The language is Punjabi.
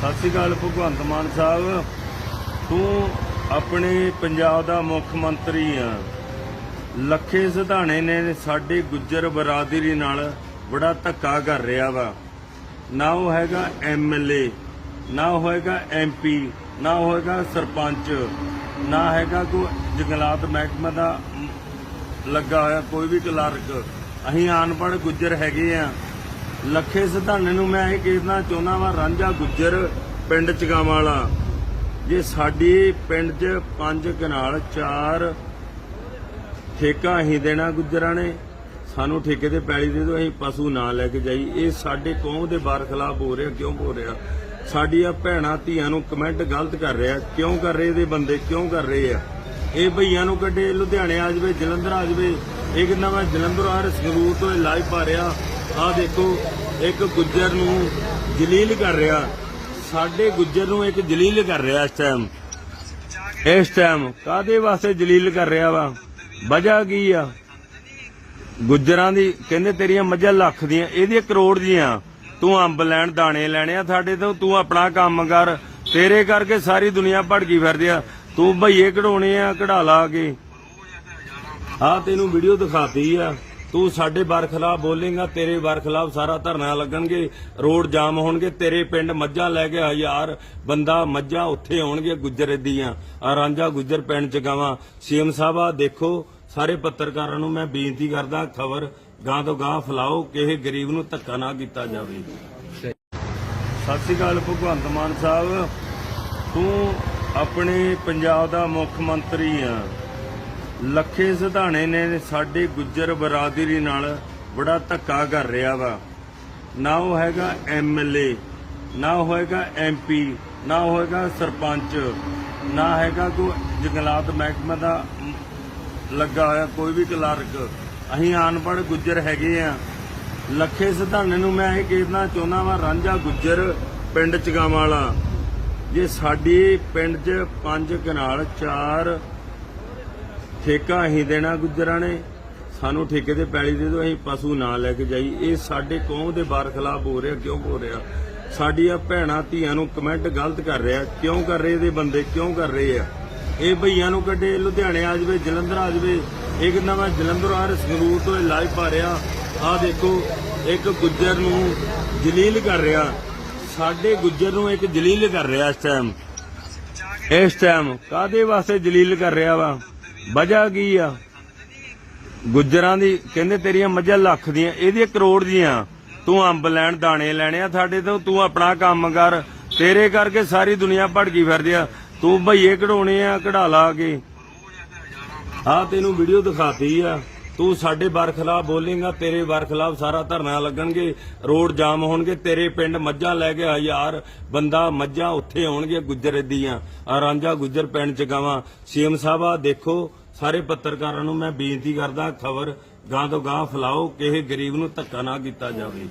ਸਤਿ ਸ਼੍ਰੀ ਅਕਾਲ ਭਗਵੰਤ ਮਾਨ ਸਾਹਿਬ। ਤੂੰ ਆਪਣੇ ਪੰਜਾਬ ਦਾ ਮੁੱਖ ਮੰਤਰੀ ਆ। ਲੱਖੇ ਸਿਧਾਣੇ ਨੇ ਸਾਡੇ ਗੁੱਜਰ ਬਰਾਦਰੀ ਨਾਲ ਬੜਾ ਧੱਕਾ ਕਰ ਰਿਹਾ ਵਾ। ਨਾ ਉਹ ਹੈਗਾ ਐਮਐਲਏ ਨਾ ਉਹ ਹੋਏਗਾ ਐਮਪੀ ਨਾ ਉਹ ਹੋਏਗਾ ਸਰਪੰਚ, ਨਾ ਹੈਗਾ ਕੋਈ ਜੰਗਲਾਤ ਮਹਿਕਮੇ ਦਾ ਲੱਗਾ ਹੋਇਆ ਕੋਈ ਵੀ ਕਲਰਕ। ਅਸੀਂ ਅਨਪੜ੍ਹ ਗੁੱਜਰ ਹੈਗੇ ਆ। ਲੱਖੇ ਸਿਧਾਣੇ ਨੂੰ ਮੈਂ ਇਹ ਕਹਿਣਾ ਚਾਹੁੰਦਾ ਵਾਂ, ਰਾਂਝਾ ਗੁੱਜਰ ਪਿੰਡ ਚਗਾਵਾਂ ਵਾਲਾ ਜੇ ਸਾਡੀ ਪਿੰਡ 'ਚ ਪੰਜ ਕਨਾਲ, ਚਾਰ ਠੇਕਾ ਅਸੀਂ ਦੇਣਾ ਗੁੱਜਰਾਂ ਨੇ, ਸਾਨੂੰ ਠੇਕੇ ਤੇ ਪੈਲੀ ਦੇ ਦਿਓ, ਅਸੀਂ ਪਸ਼ੂ ਨਾ ਲੈ ਕੇ ਜਾਈ। ਇਹ ਸਾਡੇ ਕੌਮ ਦੇ ਬਾਰ ਖਿਲਾਫ ਹੋ ਰਿਹਾ, ਕਿਉਂ ਹੋ ਰਿਹਾ? ਸਾਡੀਆਂ ਭੈਣਾਂ ਧੀਆਂ ਨੂੰ ਕਮੈਂਟ ਗਲਤ ਕਰ ਰਿਹਾ, ਕਿਉਂ ਕਰ ਰਹੇ ਇਹਦੇ ਬੰਦੇ, ਕਿਉਂ ਕਰ ਰਹੇ ਆ? ਇਹ ਭਈਆਂ ਨੂੰ ਕੱਢੇ, ਲੁਧਿਆਣੇ ਆ ਜਾਵੇ, ਜਲੰਧਰ ਆ ਜਾਵੇ, ਇਹ ਕਹਿੰਦਾ ਮੈਂ ਜਲੰਧਰ ਆ ਰਿਹਾ ਸੰਗਰੂਰ ਤੋਂ ਇਹ ਲਾਈਵ ਪਾ ਰਿਹਾ। ਆ ਦੇਖੋ, ਇੱਕ ਗੁੱਜਰ ਨੂੰ ਜਲੀਲ ਕਰ ਰਿਹਾ। ਸਾਡੇ ਗੁੱਜਰ ਨੂੰ ਇੱਕ ਜਲੀਲ ਕਰ ਰਿਹਾ ਇਸ ਟਾਈਮ ਇਸ ਟਾਈਮ ਕਾਦੇ ਵਾਸਤੇ ਜਲੀਲ ਕਰ ਰਿਹਾ ਵਾ? ਵਜ੍ਹਾ ਕੀ ਆ? ਗੁੱਜਰਾਂ ਦੀ, ਕਹਿੰਦੇ ਤੇਰੀਆਂ ਮੱਝਾਂ ਲੱਖ ਦੀਆਂ, ਇਹਦੀਆਂ ਕਰੋੜ ਦੀਆਂ। ਤੂੰ ਅੰਬ ਲੈਣ, ਦਾਣੇ ਲੈਣੇ ਆ ਸਾਡੇ ਤੋਂ, ਤੂੰ ਆਪਣਾ ਕੰਮ ਕਰ। ਤੇਰੇ ਕਰਕੇ ਸਾਰੀ ਦੁਨੀਆ ਭੜਕੀ ਫਿਰਦੀ ਆ। ਤੂੰ ਭਈਏ ਕਢਾਉਣੇ ਆ, ਕਢਾ ਲਾ ਕੇ। ਆ ਤੈਨੂੰ ਵੀਡੀਓ ਦਿਖਾਤੀ ਆ। ਤੂੰ ਸਾਡੇ ਬਰਖਲਾਫ ਬੋਲੇਗਾ, ਤੇਰੇ ਖਿਲਾਫ਼ ਸਾਰਾ ਧਰਨਾ ਲੱਗਣਗੇ, ਰੋਡ ਜਾਮ ਹੋਣਗੇ, ਤੇਰੇ ਪਿੰਡ ਮੱਝਾਂ ਲੈ ਕੇ ਹਜ਼ਾਰ ਬੰਦਾ ਮੱਝਾਂ ਉੱਥੇ ਆਉਣਗੇ ਗੁੱਜਰ ਦੀਆਂ ਆ ਰਾਂਝਾ ਗੁੱਜਰ ਪਿੰਡ ਚ ਗਾਵਾਂ। ਸੀਐਮ ਸਾਹਿਬ ਆ ਦੇਖੋ, ਸਾਰੇ ਪੱਤਰਕਾਰਾਂ ਨੂੰ ਮੈਂ ਬੇਨਤੀ ਕਰਦਾ, ਖਬਰ ਗਾਂ ਤੋਂ ਗਾਂ ਫਲਾਓ, ਕਿਸੇ ਗਰੀਬ ਨੂੰ ਧੱਕਾ ਨਾ ਕੀਤਾ ਜਾਵੇ। ਸਤਿ ਸ਼੍ਰੀ ਅਕਾਲ ਭਗਵੰਤ ਮਾਨ ਸਾਹਿਬ। ਤੂੰ ਆਪਣੇ ਪੰਜਾਬ ਦਾ ਮੁੱਖ ਮੰਤਰੀ ਆ। ਲੱਖੇ ਸਿਧਾਣੇ ਨੇ ਸਾਡੇ ਗੁੱਜਰ ਬਰਾਦਰੀ ਨਾਲ ਬੜਾ ਧੱਕਾ ਕਰ ਰਿਹਾ ਵਾ। ਨਾ ਉਹ ਹੈਗਾ ਐਮਐਲਏ ਨਾ ਉਹ ਹੋਏਗਾ ਐਮਪੀ ਨਾ ਹੋਏਗਾ ਸਰਪੰਚ, ਨਾ ਹੈਗਾ ਕੋਈ ਜੰਗਲਾਤ ਮਹਿਕਮੇ ਦਾ ਲੱਗਾ ਹੋਇਆ ਕੋਈ ਵੀ ਕਲਰਕ। ਅਸੀਂ ਅਨਪੜ੍ਹ ਗੁੱਜਰ ਹੈਗੇ ਆ। ਲੱਖੇ ਸਿਧਾਣੇ ਨੂੰ ਮੈਂ ਇਹ ਕਹਿਣਾ ਚਾਹੁੰਦਾ ਵਾਂ, ਰਾਂਝਾ ਗੁੱਜਰ ਪਿੰਡ ਚਗਾਵਾਂ ਵਾਲਾ। ਜੇ ਸਾਡੀ ਪਿੰਡ 'ਚ ਪੰਜ ਕਨਾਲ, ਚਾਰ ਠੇਕਾ ਅਸੀਂ ਦੇਣਾ ਗੁੱਜਰਾਂ ਨੇ, ਸਾਨੂੰ ਠੇਕੇ ਤੇ ਪੈਲੀ ਦੇ ਦਿਓ, ਅਸੀਂ ਪਸ਼ੂ ਨਾ ਲੈ ਕੇ ਜਾਈ। ਇਹ ਸਾਡੇ ਕੌਮ ਦੇ ਬਾਰ ਖਿਲਾਫ ਹੋ ਰਿਹਾ, ਕਿਉਂ ਹੋ ਰਿਹਾ? ਸਾਡੀਆਂ ਭੈਣਾਂ ਧੀਆਂ ਨੂੰ ਕਮੈਂਟ ਗਲਤ ਕਰ ਰਿਹਾ, ਕਿਉਂ ਕਰ ਰਹੇ ਇਹਦੇ ਬੰਦੇ, ਕਿਉਂ ਕਰ ਰਹੇ ਆ? ਇਹ ਭਈਆਂ ਨੂੰ ਕੱਢੇ, ਲੁਧਿਆਣੇ ਆ ਜਾਵੇ, ਜਲੰਧਰ ਆ ਜਾਵੇ ਇਹ ਕਹਿੰਦਾ ਜਲੰਧਰ ਆ ਸੰਗਰੂਰ ਤੋਂ ਲਾਈਵ ਪਾ ਰਿਹਾ। ਆ ਦੇਖੋ, ਇੱਕ ਗੁੱਜਰ ਨੂੰ ਜਲੀਲ ਕਰ ਰਿਹਾ। ਸਾਡੇ ਗੁੱਜਰ ਨੂੰ ਇੱਕ ਜਲੀਲ ਕਰ ਰਿਹਾ ਇਸ ਟਾਈਮ ਇਸ ਟਾਈਮ ਕਾਦੇ ਵਾਸਤੇ ਜਲੀਲ ਕਰ ਰਿਹਾ ਵਾ? ਵਜ੍ਹਾ ਕੀ ਆ? ਗੁੱਜਰਾਂ ਦੀ, ਕਹਿੰਦੇ ਤੇਰੀਆਂ ਮੱਝਾਂ ਲੱਖ ਦੀਆਂ, ਇਹਦੀਆਂ ਕਰੋੜ ਦੀਆਂ। ਤੂੰ ਅੰਬ ਲੈਣ, ਦਾਣੇ ਲੈਣੇ ਆ ਸਾਡੇ ਤੋਂ, ਤੂੰ ਆਪਣਾ ਕੰਮ ਕਰ। ਤੇਰੇ ਕਰਕੇ ਸਾਰੀ ਦੁਨੀਆ ਭੜਕੀ ਫਿਰਦੀ ਆ। ਤੂੰ ਭਈਏ ਕਢਾਉਣੇ ਆ, ਕਢਾ ਲਾ ਕੇ। ਆ ਤੈਨੂੰ ਵੀਡੀਓ ਦਿਖਾਤੀ ਆ। ਤੂੰ ਸਾਡੇ ਬਰਖਲਾਫ ਬੋਲੇਗਾ, ਤੇਰੇ ਬਰਖਲਾਫ ਸਾਰਾ ਧਰਨਾ ਲੱਗਣਗੇ, ਰੋਡ ਜਾਮ ਹੋਣਗੇ, ਤੇਰੇ ਪਿੰਡ ਮੱਝਾਂ ਲੈ ਕੇ ਹਜ਼ਾਰ ਬੰਦਾ ਮੱਝਾਂ ਉੱਥੇ ਆਉਣਗੇ ਗੁੱਜਰ ਦੀਆਂ। ਆ ਰਾਂਝਾ ਗੁੱਜਰ ਪਿੰਡ ਚ ਗਾਵਾਂ। ਸੀਐਮ ਸਾਹਿਬ ਆ ਦੇਖੋ, ਸਾਰੇ ਪੱਤਰਕਾਰਾਂ ਨੂੰ ਮੈਂ ਬੇਨਤੀ ਕਰਦਾ, ਖਬਰ ਗਾਂ ਤੋਂ ਗਾਂ ਫਲਾਓ, ਕਿਸੇ ਗਰੀਬ ਨੂੰ ਧੱਕਾ ਨਾ ਕੀਤਾ ਜਾਵੇ।